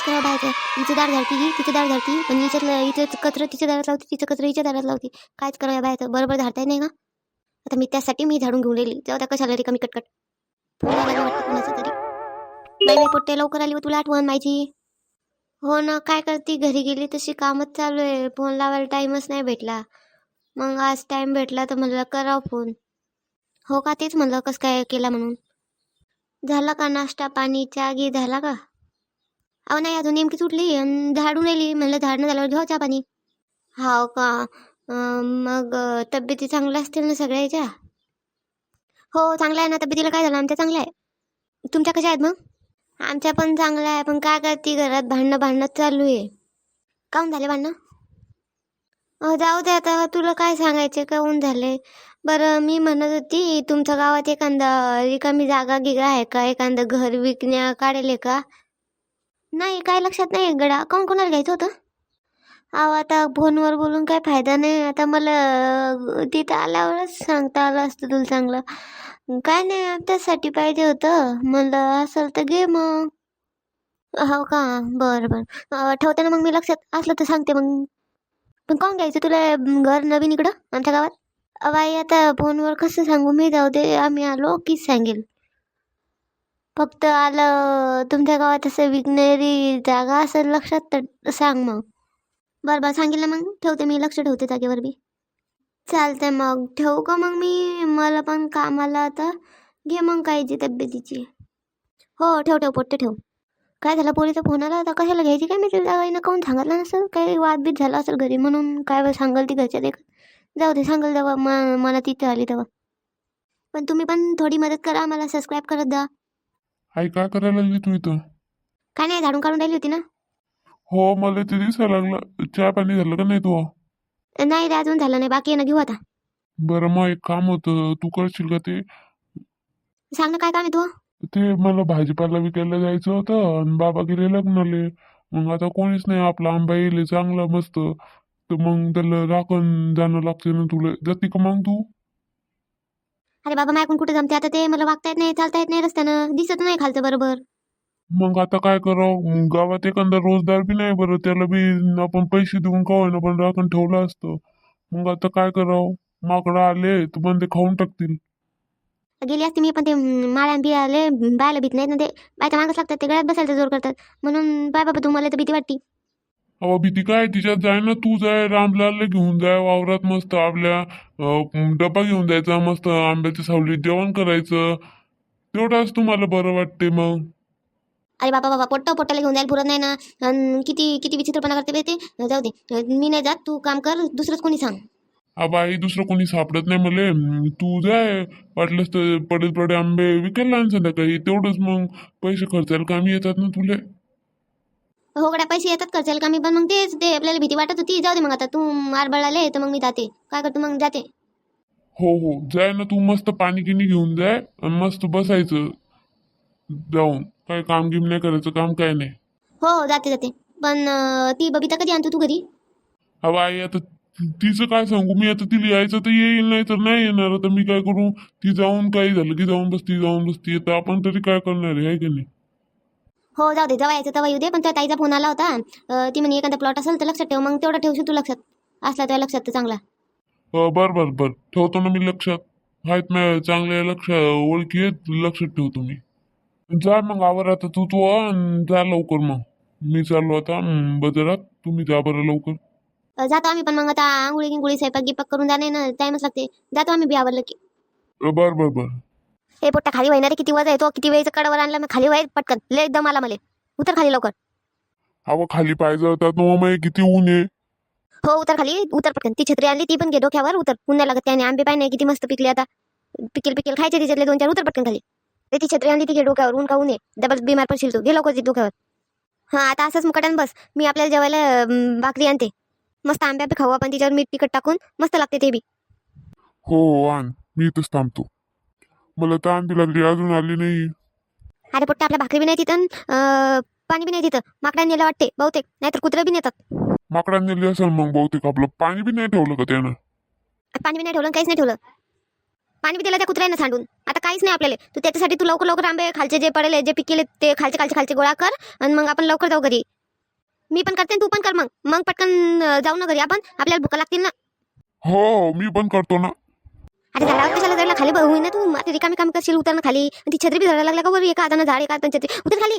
कायच करावं पाहिजे हिचं दार झाडती ही तिचं दार झाडती पण हिच्यातलं हिचं कचरं तिच्या दारात लावते तिचं कचरं हिच्या दारात लावते. कायच करावं बाहेर बरोबर झाडता नाही ना आता मी त्यासाठी मी झाडून घेऊन राहिली. जाऊ त्या कशाला रिकामी कटकट. फोन वाटतं तरी. बाई पोट्टे लवकर आली तुला आठवण माझी हो ना काय करते? घरी गेली तशी कामच चालू आहे. फोन लावायला टाईमच नाही भेटला. मग आज टाईम भेटला तर म्हणलं करावं फोन. हो का तेच म्हणलं कसं काय केला म्हणून? झाला का नाश्ता पाणी चहा घे झाला का? अहो नाही अजून नेमकी तुटली आणि झाडून राहिली. म्हणलं झाडणं झाल्यावर घ्यावं चहा पाणी. हो का? अं, मग अं, तब्येती चांगल्या असतील ना सगळ्याच्या? हो चांगला आहे ना. तब्येतीला काय झालं? आमच्या चांगल्या आहे. तुमच्या कशा आहेत मग? आमच्या पण चांगला आहे. पण काय करते? घरात भांडणं भांडणं चालू आहे. काऊन झाले भांडणं? अहो जाऊ दे आता. तुला काय सांगायचे? काऊन झाले? बरं मी म्हणत होती तुमच्या गावात एखादा रिकामी जागा गिगा आहे का? एखादं घर विकण्या काढेल आहे का? नाही काय लक्षात नाही गडा कोण कोणाला घ्यायचं होतं? अहो आता फोनवर बोलून काय फायदा नाही. आता मला तिथं आल्यावरच सांगता आलं असतं तुला चांगलं. काय नाही त्यासाठी पाहिजे होतं. म्हणलं असेल तर घे मग. हो का? बरं बरं. ठेवते ना मग मी लक्षात. असलं तर सांगते मग. पण कोण घ्यायचं तुला घर नवीन इकडं आमच्या गावात? बाई आता फोनवर कसं सांगू? मी जाऊ दे. आम्ही आलो की सांगेल? फक्त आलं तुमच्या गावात असं विकणारी जागा असेल लक्षात तर सांग मग. बरं बरं सांगेल ना मग. ठेवते मी लक्ष ठेवते जागेवर बी. चालते मग. ठेवू का मग मी? मला पण कामाला आता. घे मग काहीची तब्येतीची. हो ठेव ठेव पोट्टे ठेव. काय झालं पोलीचा फोन आला होता? कशाला घ्यायची काय मी तिला? जागाईनं काऊन सांगितलं नसेल? काही वादबीत झाला असेल घरी म्हणून? काय सांगाल ती घरच्या देखत? जाऊ दे सांगाल तेव्हा. म मला तिथे आली तेव्हा. पण तुम्ही पण थोडी मदत करा मला सबस्क्राईब करत द्या आई काय करायला लागली तू इथं? काय नाही झाडून काढून राहिली होती ना. हो मला ते दिसायला लागलं. चहा पाणी झालं का नाही तू? नाही रे अजून झालं नाही. बाकी आहे ना घेऊ आता. बरं मग एक काम होतं. तू करशील का ते? सांग ना काय काम आहे तू ते मला भाजीपाला विकायला जायचं होतं आणि बाबा गेले लग्नाले. मग आता कोणीच नाही आपला आंबा येईल चांगला मस्त. तर मग त्याला राखण जाणं लागते ना तुला. जाते का मग तू? अरे बाबा माझ्याकडून कुठे जमते आता ते मला वागता येत नाही चालता येत नाही रस्त्यानं. दिसत नाही खालचं बरोबर. मग आता काय करावं? गावात एखादा रोजदार बी नाही बरं. त्याला बी आपण पैसे देऊन का होईना पण राखण ठेवलं असतं. मग आता काय करावं? माकडं आले तर पण ते खाऊन टाकतील. गेली असती मी पण ते माळ्या बियाले बायला भीत नाहीत ना ते. बायच्या मागच लागतात ते गळ्यात बसायला जोर करतात. म्हणून बाय बाबा तुम्हाला तर भीती वाटते. अहो भीती काय? तिच्यात जाय ना तू जाय रामलालला घेऊन जाय वावरात मस्त आपल्या अं, डबा घेऊन जायचा मस्त आंब्याच्या सावलीत जेवण करायचं. तेवढाच तुम्हाला बरं वाटते मग. अरे बाबा बाबा पोट्ट पोट्टाला घेऊन जायला पुरत नाही ना. अन किती किती विचित्रपणा करते बे ते. जाऊ दे. मी नाही जात. तू काम कर दुसरंच कोणी सांग. आबा आई दुसरं कोणी सापडत नाही मले. अं, तू जाय. वाटलंच तर पडेल पडे आंबे. विकायला आण संध्याकाळी. तेवढंच मग. पैसे खर्चायला कामी येतात ना तुले. हो गड्या पैसे येतात खर्चायला का मी पण मग तेच ते आपल्याला भीती वाटत होती. जाऊ दे मग आता तू मार बळाले तर मग मी जाते. काय करतो मग? जाते. हो हो. जाय ना तू मस्त पाणी गिनी घेऊन जाय आणि मस्त बसायचं. जाऊन. काय काम गिम नाही करायचं काम काय नाही. हो हो जाते जाते. पण अं, ती बबिता कधी आणतो तू घरी? अहो आई आता तिचं काय सांगू? मी आता तिला यायचं तर येईल नाही तर नाही येणार. आता मी काय करू? ती जाऊन काही झालं की जाऊन बसती जाऊन बसती. आपण तरी काय करणार आहे की नाही? हो जाऊ दे जेव्हा यायचं तेव्हा येऊ दे पण त्या ताईचा फोन आला होता. अं, ती म्हणे एखादा प्लॉट असेल तर लक्षात ठेव मग तेवढं ठेवशील तू लक्षात. असला त्या लक्षात तर चांगला. अ, बर बर बर. ठेवतो ना मी लक्षात. आहेत मी चांगल्या लक्ष ओळखी आहेत लक्षात ठेवतो मी. जा मग आवर आता तू तू अन जा लवकर मग. मी चाललो आता अं, बाजारात. तुम्ही जा बरं लवकर. अं, जातो आम्ही पण मग आता आंघोळी गिंगोळी स्वयंपाक गिपाक करून जाणे ना टाइमच लागते. जातो आम्ही बी आवरलं की अ, बर बर बर. हे पोट्टा खाली वळणारे किती वजा येतो. किती वेळेचं कडावर आणलं मग खाली वळ पटकन. लय एकदम आला मला. उतर खाली लवकर. अहो खाली पाहिजे होता तो मग किती ऊन आहे. हो उतर खाली. उतर पटकन. ती छत्री आणली ती पण घे डोक्यावर. उतर. पुण्या लागत त्याने. आंबे पाय नाही किती मस्त पिकले आता. पिकेल पिकेल. खायचे तिच्यातले दोन चार. उतर पटकन खाली. ते ती छत्री आणली ती घे डोक्यावर. ऊन का ऊन आहे. डबल बिमार पडशील तू. घे लवकर डोक्यावर. हां आता असंच मुकाटान बस. मी आपल्याला जेवायला भाकरी आणते. मस्त आंब्या खाऊ आपण. तिच्यावर मीठ तिखट टाकून. मस्त लागते ते बी. हो हो आण. मी इथंच थांबतो. मला ताण बी लागली अजून आली नाही. अरे पोट्टा आपल्या भाकरी बी नाही तिथं अं, पाणी बी नाही तिथं. माकडाने नेलं वाटते बहुतेक. नाहीतर कुत्रं बी नेतात. माकडांनी नेली असेल मग बहुतेक आपलं. पाणी बी नाही ठेवलं का त्यानं? पाणी बी नाही ठेवलं आणि काहीच नाही ठेवलं. पाणी बी दिलं त्या कुत्र्यानं सांडून. आता काहीच नाही आपल्याला. तू त्याच्यासाठी तू लवकर लवकर आंबे खालचे जे पडेल जे पिकेले ते खालचे खालचे खालचे गोळा कर आणि मग आपण लवकर जाऊ घरी. मी पण करते आणि तू पण कर मग. मग पटकन अं, जाऊ ना घरी आपण. आपल्याला भुका लागतील ना. हो हो मी पण करतो ना. अरे झाडावर कशाला जायला खाली होईन ना तू. आता रिकामी काम करशील उतर ना खाली ती छत्री बी झाडाला लागला का बरं एका हातानं झाड एका हातानं छत्री. उतर खाली.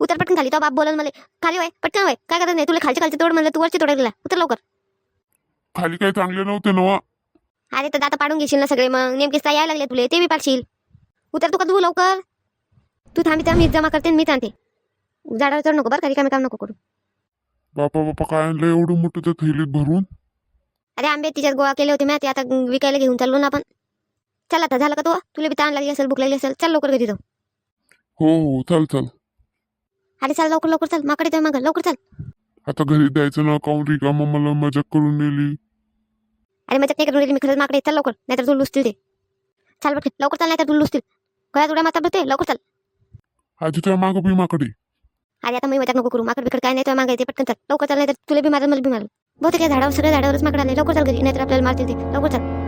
उतर पटकन खाली. तो बाप बोलन मला खाली वय पटकन वय. काय करत नाही? तुला खालचे खालचे तोड म्हणलं तू वरचे तोडायला गेला. उतर लवकर. खाली काही चांगले नव्हते ना वा. अरे तर दाता पाडून घेशील ना सगळे मग. नेमके यायला लागले तुले? ते बी पाडशील. उतर तू का तू लवकर? तू थांबी त्या मी जमा करते आणि मीच आणते झाडावर चढ नको बरं का. रिकामी काम नको करू. बापा बापा काय आणलं? एवढं मोठं त्या थैलीत भरून. अरे आंबे तिच्यात गोळा केले होते मी ते आता विकायला घेऊन चाललो ना आपण. चल आता झालं का तो? तुला बी ताण लागली असेल भूक लागली असेल चल लवकर घरी जाऊ. हो हो चल चल. अरे चल लवकर लवकर चल माकडे ते मागं लवकर चल. आता घरी द्यायचं ना काऊन रिकामा मला मजाक करून नेली? अरे मग नाही करून मी खरंच माकडे चल लवकर नाहीतर तू लुसतील ते. चाल बघ लवकर चल नाहीतर तू लुसतील. गळ्यात उड्या माता ते लवकर चल. आजी तुझ्या मागं बी माकडे. अरे आता मी मजाक नको करू माकड बिकड काय नाही तुला मागायचे पटकन चल. लवकर चल नाहीतर तुला बी मारल मला बी मारल. बहुतेक या झाडावर सगळ्या झाडावरच माकड आले. लवकर चाल घरी नाहीतर आपल्याला मारतील ते. लवकर चाल.